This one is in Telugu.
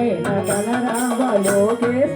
ఆయన బలరామ లోకేశ